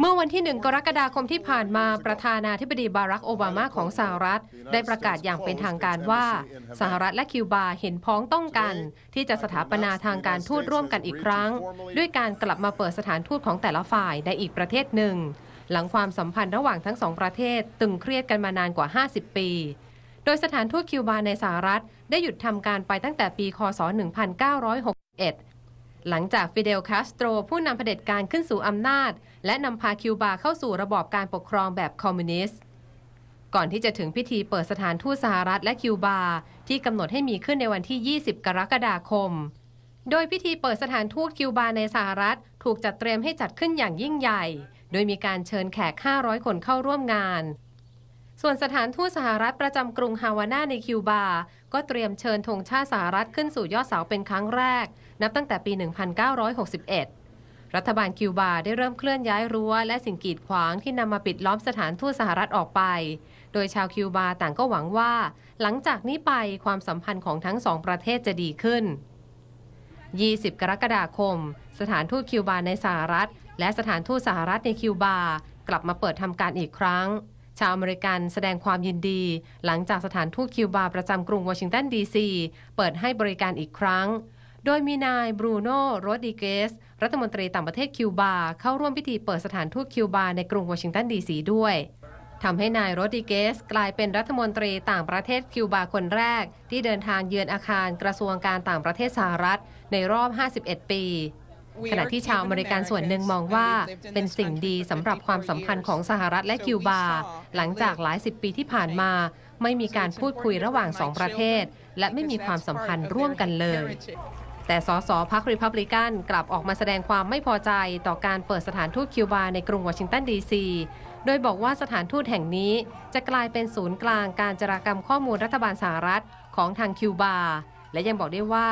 เมื่อวันที่หนึ่งกรกฎาคมที่ผ่านมาประธานาธิบดีบารักโอบามาของสหรัฐ ได้ประกาศอย่างเป็นทางการว่า สหรัฐและคิวบาเห็นพ้องต้องกัน ที่จะสถาปนาทางการทูตร่วมกันอีกครั้ง ด้วยการกลับมาเปิดสถานทูตของแต่ละฝ่ายในอีกประเทศหนึ่ง หลังความสัมพันธ์ระหว่างทั้งสองประเทศตึงเครียดกันมานานกว่า 50 ปี โดยสถานทูตคิวบาในสหรัฐ ได้หยุดทำการไปตั้งแต่ปี คศ 1961 หลังจากฟิเดลคาสโตรผู้นำเผด็จการขึ้นสู่อำนาจ และนำพาคิวบาเข้าสู่ระบอบการปกครองแบบคอมมิวนิสต์ ก่อนที่จะถึงพิธีเปิดสถานทูตสหรัฐและคิวบา ที่กำหนดให้มีขึ้นในวันที่ 20 กรกฎาคม โดยพิธีเปิดสถานทูตคิวบาในสหรัฐ ถูกจัดเตรียมให้จัดขึ้นอย่างยิ่งใหญ่ โดยมีการเชิญแขก 500 คนเข้าร่วมงาน ส่วนสถานทูตสหรัฐประจำกรุงฮาวาน่าในคิวบา ก็เตรียมเชิญธงชาติสหรัฐขึ้นสู่ยอดเสาเป็นครั้งแรก นับตั้งแต่ปี 1961 รัฐบาลคิวบาได้เริ่มเคลื่อนย้ายรั้วและสิ่งกีดขวางที่นำมาปิดล้อมสถานทูตสหรัฐออกไป โดยชาวคิวบาต่างก็หวังว่า หลังจากนี้ไปความสัมพันธ์ของทั้งสองประเทศจะดีขึ้น 20 กรกฎาคม สถานทูตคิวบาในสหรัฐ และสถานทูตสหรัฐในคิวบากลับมาเปิดทำการอีกครั้ง ชาวอเมริกันแสดงความยินดี หลังจากสถานทูตคิวบาประจำกรุงวอชิงตันดีซีเปิดให้บริการอีกครั้ง โดยมีนายบรูโน่โรดิเกส รัฐมนตรีต่างประเทศคิวบาเข้าร่วมพิธีเปิดสถานทูตคิวบาในกรุงวอชิงตันดีซีด้วยทำให้นายโรดิเกสกลายเป็นรัฐมนตรีต่างประเทศคิวบาคนแรก ที่เดินทางเยือนอาคารกระทรวงการต่างประเทศสหรัฐ ในรอบ 51 ปีขณะที่ชาวอเมริกันส่วนหนึ่งมองว่า เป็นสิ่งดีสำหรับความสัมพันธ์ของสหรัฐและคิวบา หลังจากหลายสิบปีที่ผ่านมา ไม่มีการพูดคุยระหว่างสองประเทศ และไม่มีความสัมพันธ์ร่วมกันเลย แต่สสพรรครีพับลิกันกลับออกมาแสดงความไม่พอใจต่อการเปิดสถานทูตคิวบาในกรุงวอชิงตันดีซีโดยบอกว่าสถานทูตแห่งนี้จะกลายเป็นศูนย์กลางการจรากรรมข้อมูลรัฐบาลสหรัฐของทางคิวบา และยังบอกได้ว่า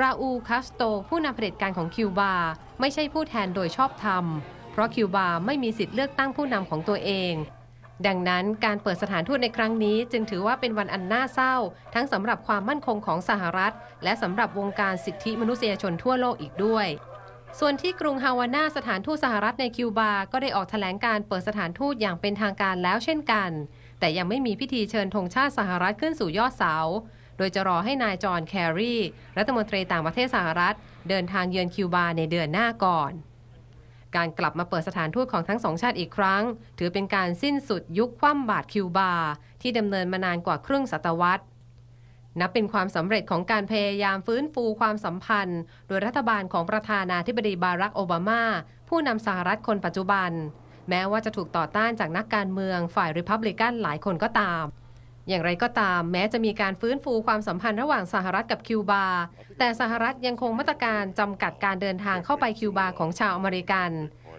ราอูคาสโต ผู้นำเผด็จการของคิวบา ไม่ใช่ผู้แทนโดยชอบธรรม เพราะคิวบาไม่มีสิทธิ์เลือกตั้งผู้นำของตัวเอง ดังนั้นการเปิดสถานทูตในครั้งนี้จึงถือว่าเป็นวันอันน่าเศร้า ทั้งสำหรับความมั่นคงของสหรัฐ และสำหรับวงการสิทธิมนุษยชนทั่วโลกอีกด้วย ส่วนที่กรุงฮาวานาสถานทูตสหรัฐในคิวบา ก็ได้ออกแถลงการเปิดสถานทูตอย่างเป็นทางการแล้วเช่นกัน แต่ยังไม่มีพิธีเชิญธงชาติสหรัฐขึ้นสู่ยอดเสา โดยจะรอให้นายจอห์นแคร์รีรัฐมนตรีต่างประเทศสหรัฐ เดินทางเยือนคิวบาในเดือนหน้าก่อน การกลับมาเปิดสถานทูตของทั้งสองชาติอีกครั้ง ถือเป็นการสิ้นสุดยุคคว่ำบาตรคิวบา ที่ดำเนินมานานกว่าครึ่งศตวรรษ นับเป็นความสำเร็จของการพยายามฟื้นฟูความสัมพันธ์ โดยรัฐบาลของประธานาธิบดีบารักโอบามา ผู้นำสหรัฐคนปัจจุบัน แม้ว่าจะถูกต่อต้านจากนักการเมืองฝ่ายริพับลิกันหลายคนก็ตาม อย่างไรก็ตามแม้จะมีการฟื้นฟูความสัมพันธ์ระหว่างสหรัฐกับคิวบา แต่สหรัฐยังคงมาตรการจำกัดการเดินทางเข้าไปคิวบาของชาวอเมริกัน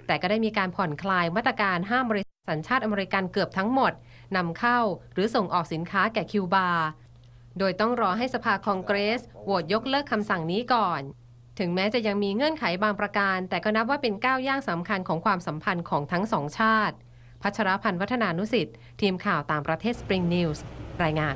แต่ก็ได้มีการผ่อนคลายมาตรการห้ามบริษัทสัญชาติอเมริกันเกือบทั้งหมดนำเข้าหรือส่งออกสินค้าแก่คิวบา โดยต้องรอให้สภาคองเกรสโหวตยกเลิกคำสั่งนี้ก่อน ถึงแม้จะยังมีเงื่อนไขบางประการ แต่ก็นับว่าเป็นก้าวย่างสำคัญของความสัมพันธ์ของทั้งสองชาติ พัชรพันธ์วัฒนานุสิทธิ์ทีมข่าวต่างประเทศ Spring News รายงาน